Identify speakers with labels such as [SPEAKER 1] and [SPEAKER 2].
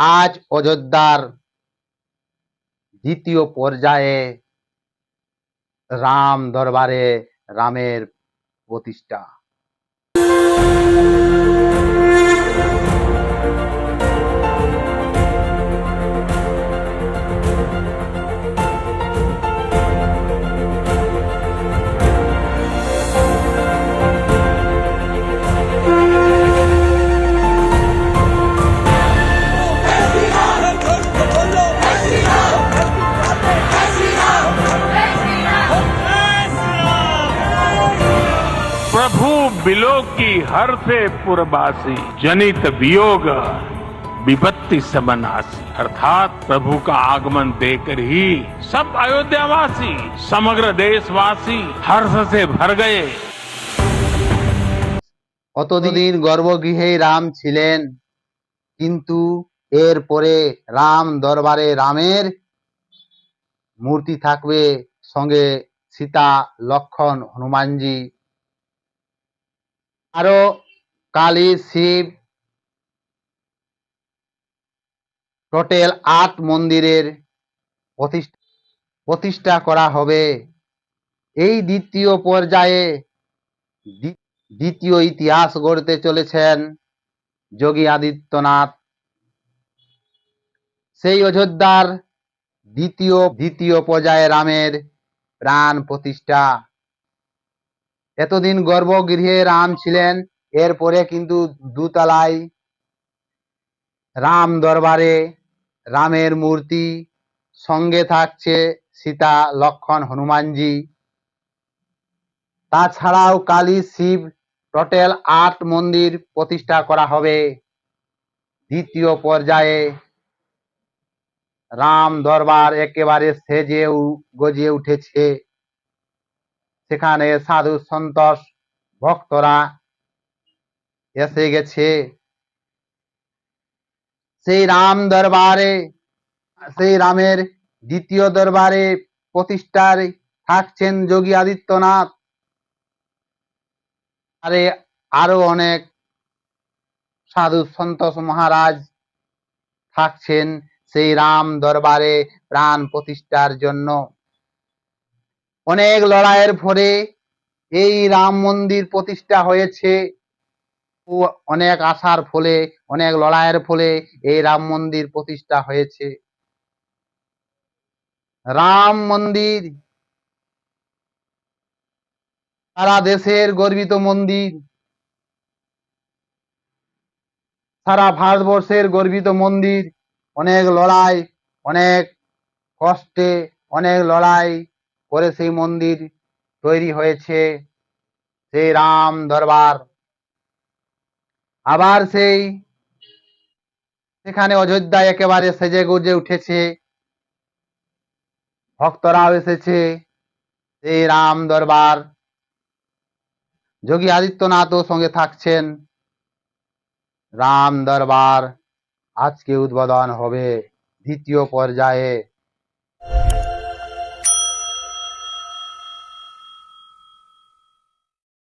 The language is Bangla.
[SPEAKER 1] আজ অযোধ্যার দ্বিতীয় পর্যায়ে রাম দরবারে রামের প্রতিষ্ঠা।
[SPEAKER 2] प्रभु बिलोक की हर से पुरबासी जनित वियोग विपत्ति सबनासी अर्थात प्रभु का आगमन देकर ही सब अयोध्यावासी समग्र देशवासी हर्ष से भर गए
[SPEAKER 1] অতদিন গর্ভগৃহেই রাম ছিলেন কিন্তু এরপরে রাম দরবারে রামের মূর্তি থাকবে সঙ্গে সীতা লক্ষণ হনুমানজি আরও কালী, শিব, টোটাল আট মন্দিরের প্রতিষ্ঠা প্রতিষ্ঠা করা হবে। এই দ্বিতীয় পর্যায়ে দ্বিতীয় ইতিহাস গড়তে চলেছেন যোগী আদিত্যনাথ। সেই অযোধ্যার দ্বিতীয় দ্বিতীয় পর্যায়ে রামের প্রাণ প্রতিষ্ঠা। এতদিন গর্ভগৃহে রাম ছিলেন, এরপরে কিন্তু দুতলায় রাম দরবারে রামের মূর্তি সঙ্গে থাকছে সীতা, লক্ষণ, হনুমানজি। তাছাড়াও কালী, শিব, টোটাল, আট মন্দির প্রতিষ্ঠা করা হবে। দ্বিতীয় পর্যায়ে রাম দরবার একেবারে সেজে গজিয়ে উঠেছে। সেখানে সাধু সন্তোষ ভক্তরা এসে গেছে। সেই রাম দরবারে, সেই রামের দ্বিতীয় দরবারে প্রতিষ্ঠায় থাকছেন যোগী আদিত্যনাথ। আরে আরও অনেক সাধু সন্তোষ মহারাজ থাকছেন সেই রাম দরবারে প্রাণ প্রতিষ্ঠার জন্য। অনেক লড়াইয়ের পরে এই রাম মন্দির প্রতিষ্ঠা হয়েছে। অনেক আশার ফলে, অনেক লড়াইয়ের ফলে এই রাম মন্দির প্রতিষ্ঠা হয়েছে। রাম মন্দির, সারা দেশের গর্বিত মন্দির, সারা ভারতবর্ষের গর্বিত মন্দির, অনেক লড়াই, অনেক কষ্টে, অনেক লড়াই করে সেই মন্দির তৈরি হয়েছে, সেই রাম দরবার। আবার সেই, সেখানে অযোধ্যা একেবারে সেজে গুজে উঠেছে। ভক্তরাও এসেছে সেই রাম দরবার। যোগী আদিত্যনাথও সঙ্গে থাকছেন। রাম দরবার আজকে উদ্বোধন হবে দ্বিতীয় পর্যায়ে।